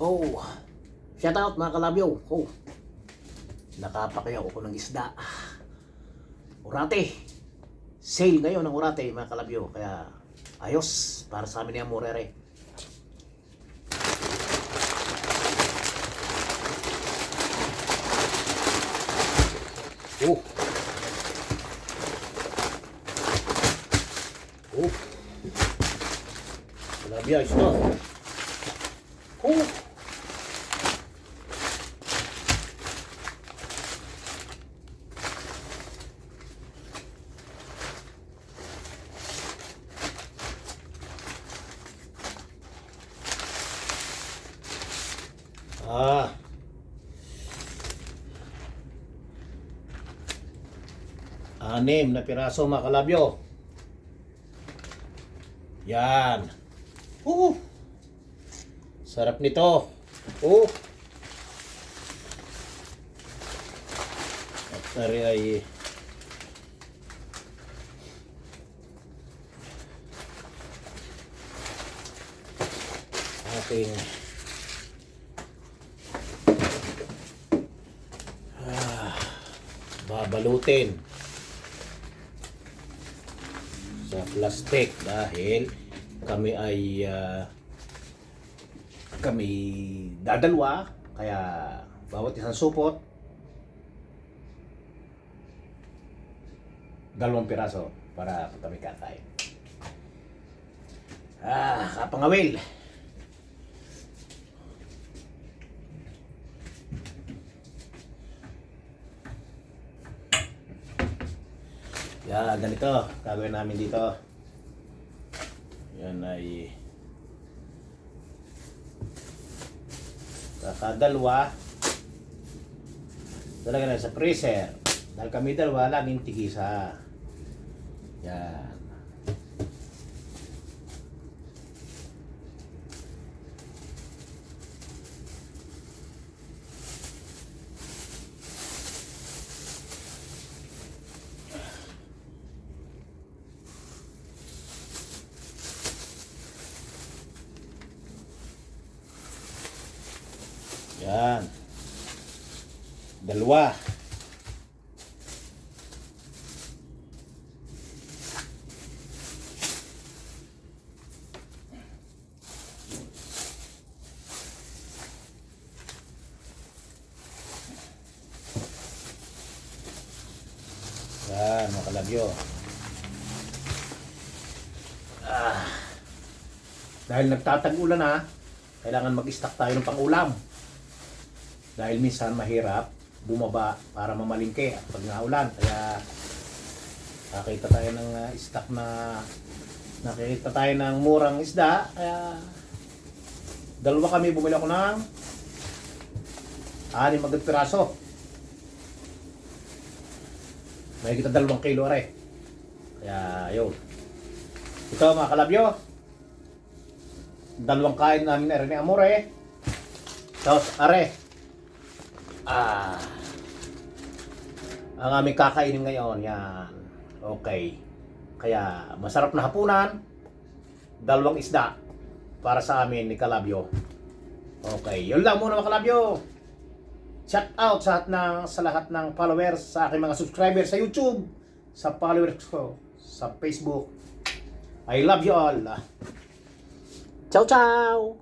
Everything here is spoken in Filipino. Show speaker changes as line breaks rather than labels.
Oh, shout out mga kalabyo. Oh, nakapakayaw ako ng isda. Urate. Sale ngayon ng Urate mga kalabyo. Kaya ayos para sa amin ni Amorere. Oh. Oh. Kalabyo, ayos to. Oh. Ah. Anim na piraso mga kalabyo. Yan. Uh. Sarap nito. Oh. At nari ay ating babalutin sa plastic dahil kami ay ah, kami dadalwa kaya bawat isang supot dalawang piraso para kami kakain. Ah, kapangawil. Yan, ganito. Gagawin namin dito. Yan ay kakadalwa talaga na sa freezer dahil kami dalawa laging tigisa yan yan dalawa Yan, mga kalabyo. Ah. Dahil nagtatag-ulan na, kailangan mag-stock tayo ng pang-ulam. Dahil minsan mahirap bumaba para mamalingke at pag naulan. Kaya nakita tayo ng uh, stock na nakita tayo ng murang isda. Kaya dalawa kami bumili ako ng anim agad piraso. May kita dalawang kilo are. Kaya yun. Ito mga kalabyo. Dalawang kain namin na rin ni Amore. Tapos are. Ah. Ang aming kakainin ngayon, yan. Okay. Kaya masarap na hapunan. Dalawang isda para sa amin ni Kalabyo. Okay, yun lang muna mga Kalabyo. Shout out sa lahat sa lahat ng followers, sa aking mga subscribers sa YouTube, sa followers ko sa Facebook. I love you all. Ciao ciao.